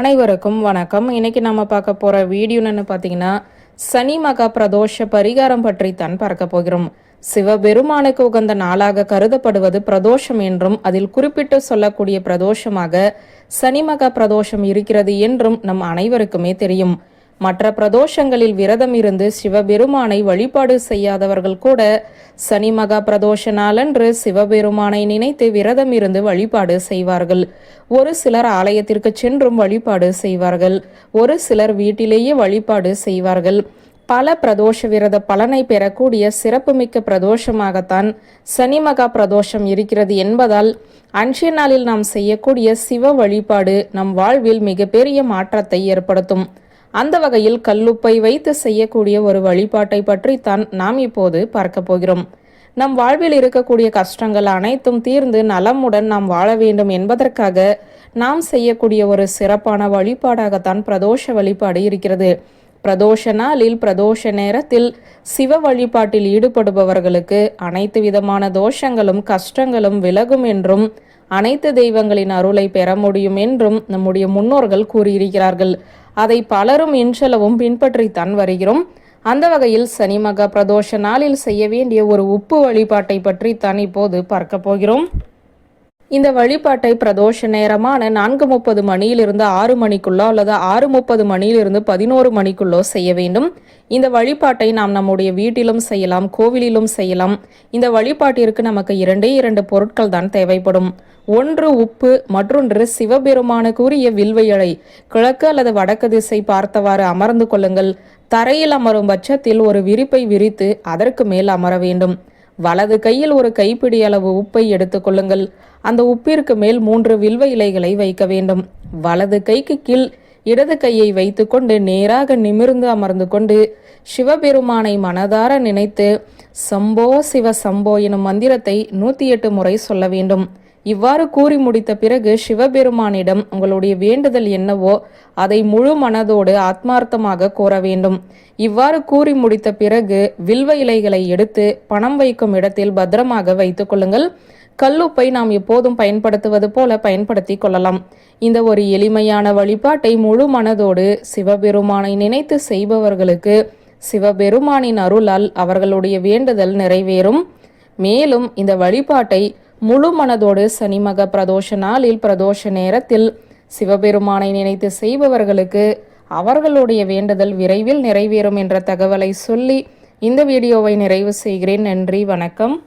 அனைவருக்கும் வணக்கம். இன்னைக்கு நம்ம பார்க்க போற வீடியோன்னு பார்த்தீங்கன்னா சனி மகா பிரதோஷ பரிகாரம் பற்றி தான் பார்க்க போகிறோம். சிவபெருமானுக்கு உகந்த நாளாக கருதப்படுவது பிரதோஷம் என்றும் அதில் குறிப்பிட்டு சொல்லக்கூடிய பிரதோஷமாக சனி மகா பிரதோஷம் இருக்கிறது என்றும் நம் அனைவருக்குமே தெரியும். மற்ற பிரதோஷங்களில் விரதம் இருந்து சிவபெருமானை வழிபாடு செய்யாதவர்கள் கூட சனி மகா பிரதோஷ நாளன்று சிவபெருமானை நினைத்து விரதம் இருந்து வழிபாடு செய்வார்கள். ஒரு சிலர் ஆலயத்திற்கு சென்றும் வழிபாடு செய்வார்கள். ஒரு சிலர் வீட்டிலேயே வழிபாடு செய்வார்கள். பல பிரதோஷ விரத பலனை பெறக்கூடிய சிறப்புமிக்க பிரதோஷமாகத்தான் சனி மகா பிரதோஷம் இருக்கிறது என்பதால் அன்றைய நாளில் நாம் செய்யக்கூடிய சிவ வழிபாடு நம் வாழ்வில் மிகப்பெரிய மாற்றத்தை ஏற்படுத்தும். அந்த வகையில் கல்லுப்பை வைத்து செய்யக்கூடிய ஒரு வழிபாட்டை பற்றி தான் நாம் இப்போது பார்க்க போகிறோம். நம் வாழ்வில் இருக்கக்கூடிய கஷ்டங்கள் அனைத்தும் தீர்ந்து நலமுடன் நாம் வாழ வேண்டும் என்பதற்காக நாம் செய்யக்கூடிய ஒரு சிறப்பான வழிபாடாகத்தான் பிரதோஷ வழிபாடு இருக்கிறது. பிரதோஷ நாளில் பிரதோஷ நேரத்தில் சிவ வழிபாட்டில் ஈடுபடுபவர்களுக்கு அனைத்து விதமான தோஷங்களும் கஷ்டங்களும் விலகும் என்றும் அனைத்து தெய்வங்களின் அருளை பெற முடியும் என்றும் நம்முடைய முன்னோர்கள் கூறியிருக்கிறார்கள். அதை பலரும் இன்றளவும் பின்பற்றித்தான் வருகிறோம். அந்த வகையில் சனிமக பிரதோஷ நாளில் செய்ய வேண்டிய ஒரு உப்பு வழிபாட்டை பற்றி தான் இப்போது பார்க்க போகிறோம். இந்த வழிபாட்டை பிரதோஷ நேரமான நான்கு முப்பது மணியிலிருந்து ஆறு மணிக்குள்ளோ அல்லது ஆறு முப்பது மணியிலிருந்து பதினோரு மணிக்குள்ளோ செய்ய வேண்டும். இந்த வழிபாட்டை நாம் நம்முடைய வீட்டிலும் செய்யலாம் கோவிலிலும் செய்யலாம். இந்த வழிபாட்டிற்கு நமக்கு இரண்டே இரண்டு பொருட்கள் தான் தேவைப்படும். ஒன்று உப்பு மற்றொன்று சிவபெருமானுக்குரிய வில்வையலை கிழக்கு அல்லது வடக்கு திசை பார்த்தவாறு அமர்ந்து கொள்ளுங்கள். தரையில் அமரும் பட்சத்தில் ஒரு விரிப்பை விரித்து அதற்கு மேல் அமர வேண்டும். வலது கையில் ஒரு கைப்பிடி அளவு உப்பை எடுத்துக்கொள்ளுங்கள் அந்த உப்பிற்கு மேல் மூன்று வில்வ இலைகளை வைக்க வேண்டும். வலது கைக்கு கீழ் இடது கையை வைத்துக்கொண்டு நேராக நிமிர்ந்து அமர்ந்து கொண்டு சிவபெருமானை மனதார நினைத்து சம்போ சிவ சம்போ எனும் மந்திரத்தை நூத்தி எட்டு முறை சொல்ல வேண்டும். இவ்வாறு கூறி முடித்த பிறகு சிவபெருமானிடம் உங்களுடைய வேண்டுதல் என்னவோ அதை முழு மனதோடு ஆத்மார்த்தமாக கோர வேண்டும். இவ்வாறு கூறி முடித்த பிறகு வில்வ இலைகளை எடுத்து பணம் வைக்கும் இடத்தில் பத்திரமாக வைத்துக் கொள்ளுங்கள். கல்லுப்பை நாம் எப்போதும் பயன்படுத்துவது போல பயன்படுத்தி கொள்ளலாம். இந்த ஒரு எளிமையான வழிபாட்டை முழு மனதோடு சிவபெருமானை நினைத்து செய்பவர்களுக்கு சிவபெருமானின் அருளால் அவர்களுடைய வேண்டுதல் நிறைவேறும். மேலும் இந்த வழிபாட்டை முழு மனதோடு சனிமக பிரதோஷ நாளில் பிரதோஷ நேரத்தில் சிவபெருமானை நினைத்து செய்பவர்களுக்கு அவர்களுடைய வேண்டுதல் விரைவில் நிறைவேறும் என்ற தகவலை சொல்லி இந்த வீடியோவை நிறைவு செய்கிறேன். நன்றி வணக்கம்.